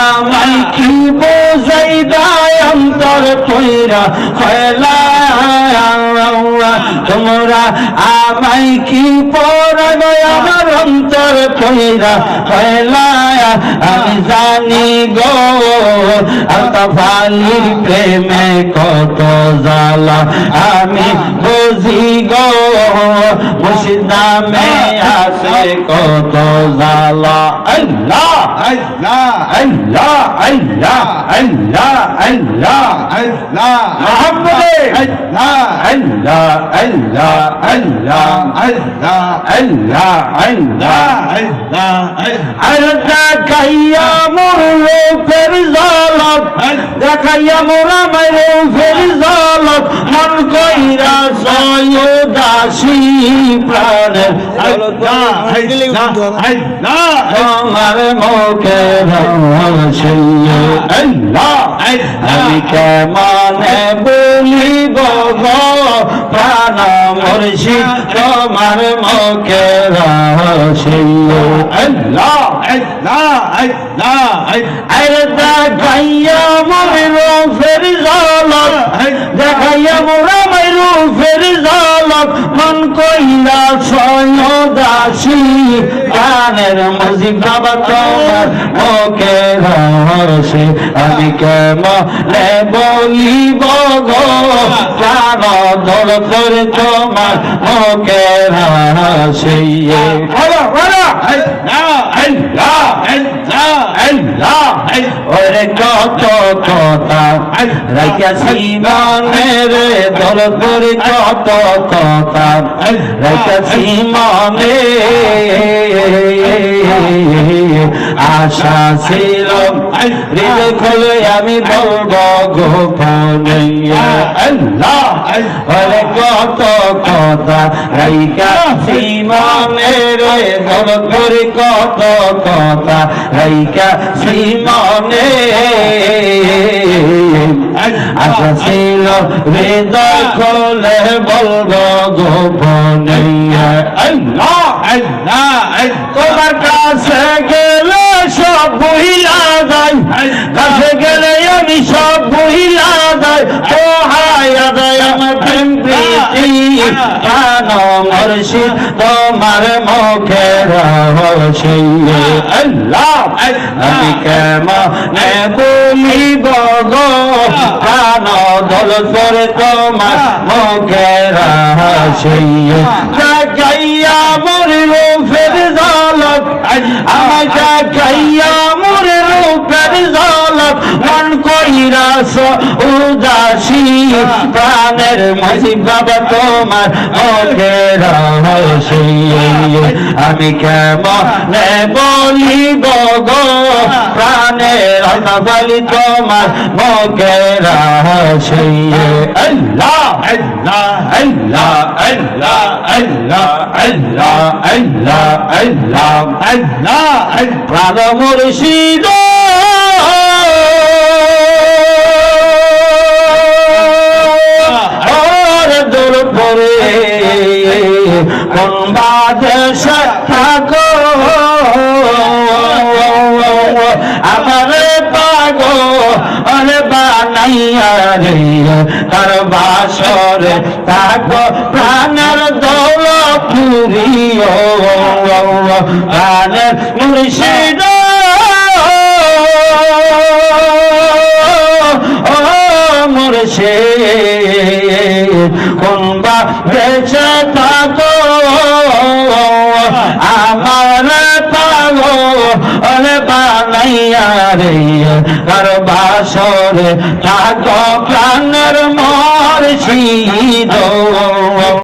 আমায় কি বোঝাই দায় অন্তর কইরা? হয়লা তোমরা আমায় কি পড়ানো আমার অন্তর কইরা? হয়লা আমি জানি গো। আলতাফালির প্রেমে কত জ্বালা আমি বুঝি গো মুর্শিদ নামে আছে কত জ্বালা আল্লাহ আল্লাহ আল্লাহ আল্লাহ আল্লাহ আল্লাহ আল্লাহ মোহাম্মদে আল্লাহ আল্লাহ আল্লাহ আল্লাহ আল্লাহ আল্লাহ আল্লাহ আল্লাহ আর দেখাইয়া মোর রূপের জলত দেখাইয়া মোরা মাইরে ফের জলত মন কইরা সয়দাসী প্রাণের আমার মুখে আল্লাহ। আমি কেমনে বলিব? মাওলানা মুর্শিদ তোমার মুখে রসিল আল্লাহ আল্লাহ আল্লাহ। আরদা গাইয়া মরো ফের জালাত দেখাইয়া মোরা মরো ফের মন কইরা সয়দাসী গানের মজি বাবা তোমার ওকে রহসে আমি কেমনে বলিব গো, প্রাণ দল করে তোমার ওকে রহসে কতকতা রাখিয়াছি মনের দরদর কতকতা রাখিয়াছি মনে আশা ছিল হৃদয় খুলে আমি বলব গোপনে আল্লাহ ওরে কত কথা রাইকাছি মনের দল করে কত কথা রাইকা সিমনে। আশা ছিল হৃদয় খোলে বলব গোপনে আল্লাহ তোমার কাছে মুর্শিদ, তোমার মুখে রহসে আল্লাহ, আমি কেমনে ভুলিব গো? প্রাণ দল করে তোমার মুখে রহসে জাগাইয়া মরিব ফের জলক আমাকে জাগাইয়া উদাসী প্রাণের মাঝি বাবা তোমার মুখে রহস্য। আমি কেমনে বলিব গো প্রাণের বলি তোমার মুখে রহস্য। আল্লাহ আল্লাহ আল্লাহ আল্লাহ আল্লাহ আল্লাহ আল্লাহ আল্লাহ আল্লাহ। প্রাণ মুর্শিদ কোন বাদেশে থাকো। আমার পাগো অরে বানাইয়া রে তার বাসরে থাকো। প্রাণের দৌল পুরিও প্রাণের মুর্শিদ। মুর্শিদ কোনবা বেঁচে থাকো? বানাইয়া রে আর বাসরে থাকো প্রাণের মর্শিদ